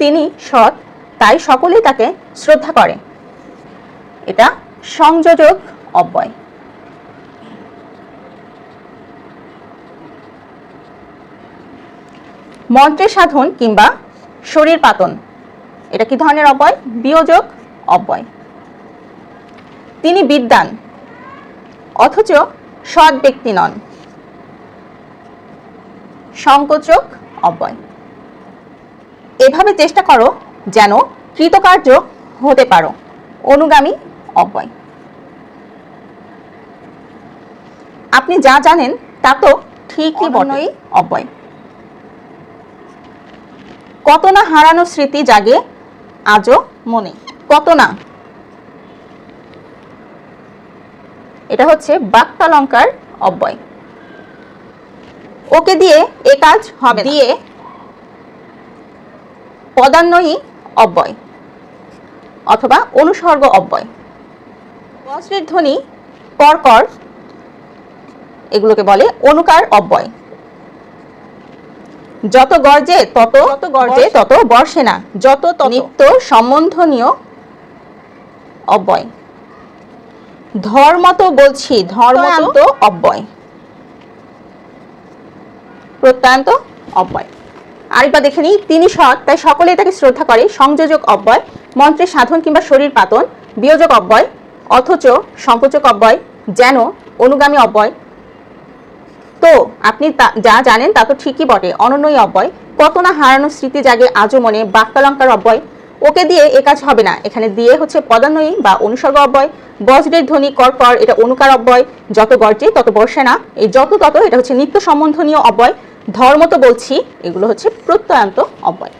তিনি সৎ, তাই সকলেই তাকে শ্রদ্ধা করে। এটা সংযোজক অব্যয়। মন্ত্রের সাধন কিংবা শরীর পাতন, এটা কি ধরনের অব্যয়? বিয়োজক অব্যয়। তিনি বিদ্যান, অথচ সৎ ব্যক্তি নন। সংকোচক অব্যয়। এভাবে চেষ্টা করো যেন কৃতকার্য হতে পারো। অনুগামী অব্যয়। আপনি যা জানেন তা তো ঠিকই বটই অব্যয়। কত না হারানো স্মৃতি জাগে আজও মনে। কত না। এটা হচ্ছে বাক্যালঙ্কার অব্যয়। ওকে দিয়ে এ কাজ হবে দিয়ে পদান্বয়ী অব্যয় অথবা অনুসর্গ অব্যয়। বজ্রের ধ্বনি কর কর এগুলোকে বলে অনুকার অব্যয়। যত গর্জে তত তত গর্জে তত বর্ষে না যত তত নিত্য সম্বন্ধনীয় অব্যয়। ধর্মত বলছি ধর্মান্ত অব্যয়। প্রত্যয়ান্ত অব্যয়। আরেকবার দেখে নিই, তিনি সৎ, তাই সকলেই তাকে শ্রদ্ধা করে। সংযোজক অব্যয় মন্ত্রের সাধন কিংবা শরীর পাতন, বিয়োজক অব্যয়, অথচ সংকোচক অব্যয়, যেন অনুগামী অব্যয়। তো, আপনি যা জানেন তা তো ঠিকই বটে, অনন্যই অব্যয়। কত না হারানো স্মৃতি জাগে আজও মনে বাক্যালঙ্কার অব্যয়। ওকে দিয়ে এ কাজ হবে না, এখানে দিয়ে হচ্ছে পদান্বয়ী বা অনুসর্গ অব্যয়। বজ্রের ধ্বনি কর কর এটা অনুকার অব্যয়। যত গর্জে, তত বর্ষে না। এই যত তত, এটা হচ্ছে নিত্য সম্বন্ধনীয় অব্যয়। ধর্ম তো বলছি এগুলো হচ্ছে প্রত্যয়ান্ত অব্যয়।